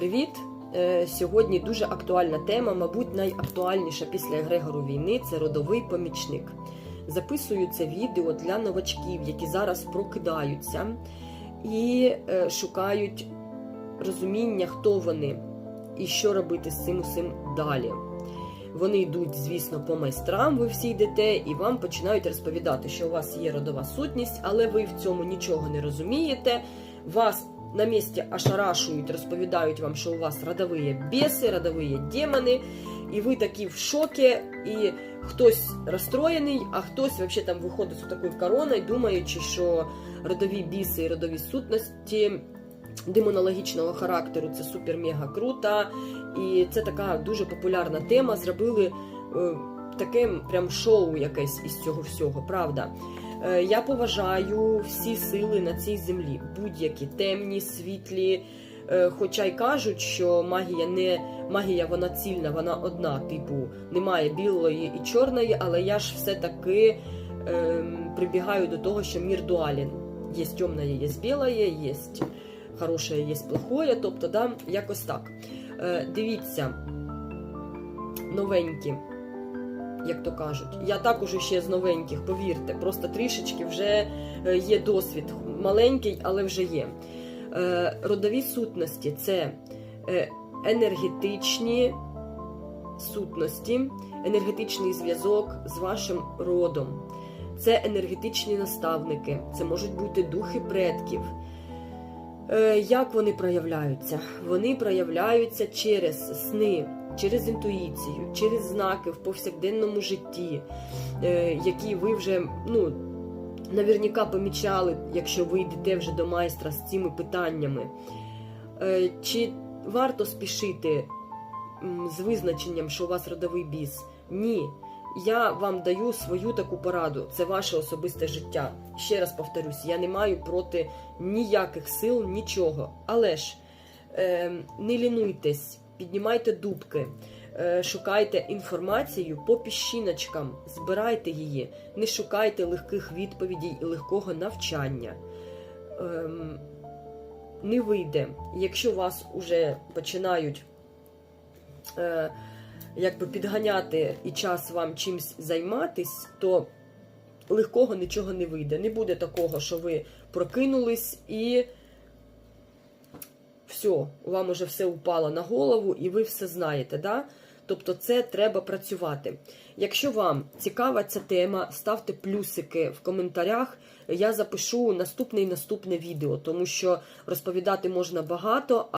привіт! Е, Сьогодні дуже актуальна тема, мабуть, найактуальніша після Егрегору війни це родовий помічник. Записую це відео для новачків, які зараз прокидаються і е, шукають розуміння, хто вони і що робити з цим усім далі. Вони йдуть, звісно, по майстрам, ви всі йдете, і вам починають розповідати, що у вас є родова сутність, але ви в цьому нічого не розумієте. Вас на місці ошарашують, розповідають вам, що у вас родові біси, родові демони, і ви такі в шокі, і хтось розстроєний, а хтось взагалі там виходить з такою короною, думаючи, що родові біси і родові сутності демонологічного характеру це супер-мега круто. І це така дуже популярна тема. Зробили е, таке прям шоу якесь із цього всього, правда. Е, Я поважаю всі сили на цій землі, будь-які темні, світлі. Е, Хоча й кажуть, що магія не магія, вона цільна, вона одна, типу, немає білої і чорної, але я ж все-таки е, прибігаю до того, що мір дуален. Є темне, є біле, є хороше, є плохое, тобто, да, якось так. Е, Дивіться, новенькі, як то кажуть. Я також ще з новеньких, повірте, просто трішечки вже е, є досвід. Маленький, але вже є. Е, Родові сутності це е, енергетичні сутності, енергетичний зв'язок з вашим родом. Це енергетичні наставники, це можуть бути духи предків. Е, Як вони проявляються? Вони проявляються через сни, через інтуїцію, через знаки в повсякденному житті, е, які ви вже ну, наверняка помічали, якщо ви йдете вже до майстра з цими питаннями. Е, Чи варто спішити з визначенням, що у вас родовий біс? Ні. Я вам даю свою таку пораду. Це ваше особисте життя. Ще раз повторюсь, я не маю проти ніяких сил, нічого. Але ж е, не лінуйтесь, піднімайте дубки, е, шукайте інформацію по піщиночкам, збирайте її, не шукайте легких відповідей і легкого навчання. Ем, не вийде, якщо вас уже починають. Е, якби підганяти і час вам чимось займатись, то легкого нічого не вийде. Не буде такого, що ви прокинулись і все, вам уже все упало на голову, і ви все знаєте. Да? Тобто це треба працювати. Якщо вам цікава ця тема, ставте плюсики в коментарях. Я запишу наступне і наступне відео, тому що розповідати можна багато.